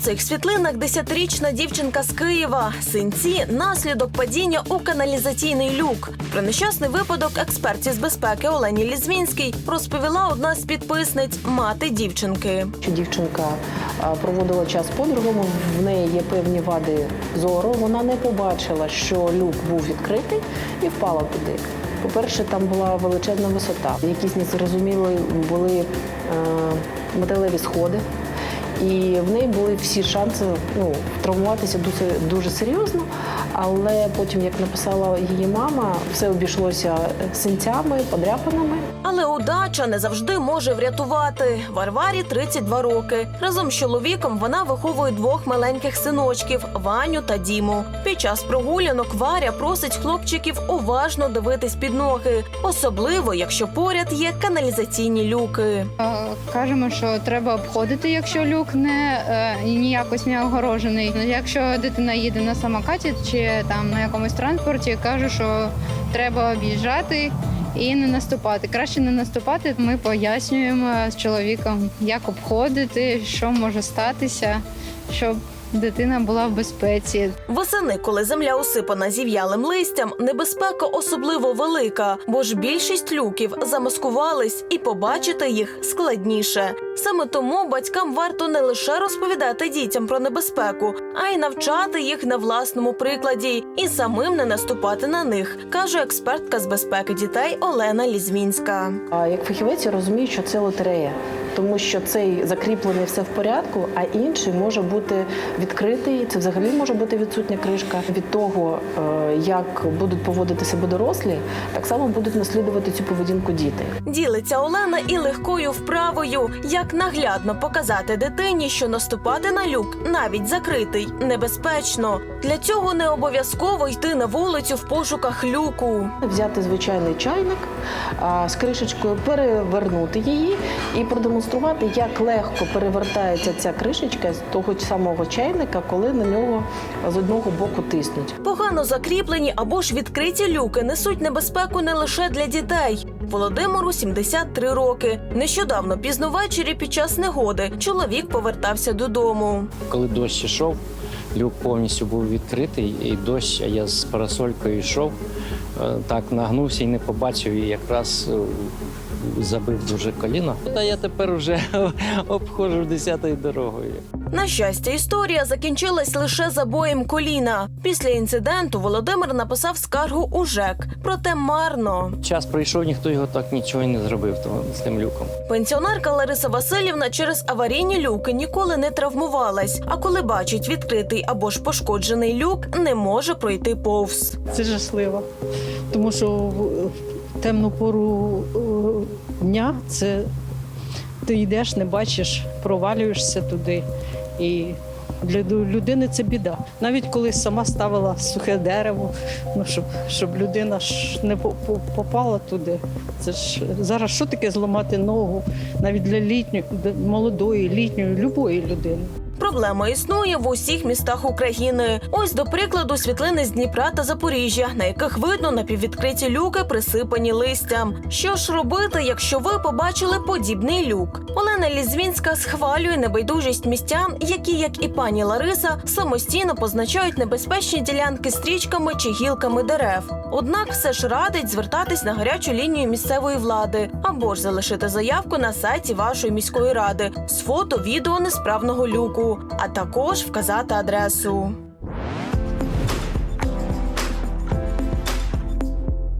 Цих світлинах десятирічна дівчинка з Києва. Синці наслідок падіння у каналізаційний люк. Про нещасний випадок експерті з безпеки Олені Лізвінській розповіла одна з підписниць мати дівчинки. Дівчинка проводила час подругами, в неї є певні вади зору. Вона не побачила, що люк був відкритий і впала туди. По-перше, там була величезна висота. Якісь незрозумілі були е, металеві сходи. І в неї були всі шанси ну, травмуватися дуже, дуже серйозно. Але потім, як написала її мама, все обійшлося синцями, подряпинами. Але удача не завжди може врятувати. Варварі 32 роки. Разом з чоловіком вона виховує двох маленьких синочків Ваню та Діму. Під час прогулянок Варя просить хлопчиків уважно дивитись під ноги, особливо якщо поряд є каналізаційні люки. Е, Кажемо, що треба обходити, якщо люк не е, ніякось не огорожений. Ну, Якщо дитина їде на самокаті чи там на якомусь транспорті, кажу, що треба об'їжджати і не наступати. Краще не наступати. Ми пояснюємо з чоловіком, як обходити, що може статися, щоб дитина була в безпеці. Восени, коли земля усипана зів'ялим листям, небезпека особливо велика, бо ж більшість люків замаскувались, і побачити їх складніше. Саме тому батькам варто не лише розповідати дітям про небезпеку, а й навчати їх на власному прикладі і самим не наступати на них, каже експертка з безпеки дітей Олена Лізвінська. А як фахівець я розумію, що це лотерея, тому що цей закріплений все в порядку, а інший може бути відкритий. Це взагалі може бути відсутня кришка. Від того, е, як будуть поводити себе дорослі, так само будуть наслідувати цю поведінку діти. Ділиться Олена і легкою вправою, як наглядно показати дитині, що наступати на люк, навіть закритий, небезпечно. Для цього не обов'язково йти на вулицю в пошуках люку. Взяти звичайний чайник з кришечкою, перевернути її і продемонструвати, як легко перевертається ця кришечка з того самого чайника, коли на нього з одного боку тиснуть. Погано закріплені або ж відкриті люки несуть небезпеку не лише для дітей. Володимиру 73 роки. Нещодавно пізно ввечері під час негоди чоловік повертався додому. Коли дощ йшов, люк повністю був відкритий, і дощ, а я з парасолькою йшов, е, так нагнувся і не побачив, і якраз е, забив дуже коліно. Та я тепер вже обходжу десятою дорогою. На щастя, історія закінчилась лише забоєм коліна. Після інциденту Володимир написав скаргу у ЖЕК, проте марно. Час пройшов, ніхто його так нічого й не зробив то- з тим люком. Пенсіонерка Лариса Васильівна через аварійні люки ніколи не травмувалась. А коли бачить відкритий або ж пошкоджений люк, не може пройти повз. Це жахливо, тому що в темну пору е, дня це ти йдеш, не бачиш, провалюєшся туди. І для людини це біда. Навіть коли сама ставила сухе дерево, ну щоб, щоб людина ж не по- по- попала туди. Це ж зараз що таке зламати ногу навіть для літньої, молодої, літньої, любої людини. Проблема існує в усіх містах України. Ось, до прикладу, світлини з Дніпра та Запоріжжя, на яких видно напіввідкриті люки, присипані листям. Що ж робити, якщо ви побачили подібний люк? Олена Лізвінська схвалює небайдужість містян, які, як і пані Лариса, самостійно позначають небезпечні ділянки стрічками чи гілками дерев. Однак все ж радить звертатись на гарячу лінію місцевої влади або ж залишити заявку на сайті вашої міської ради з фото, відео несправного люку, а також вказати адресу.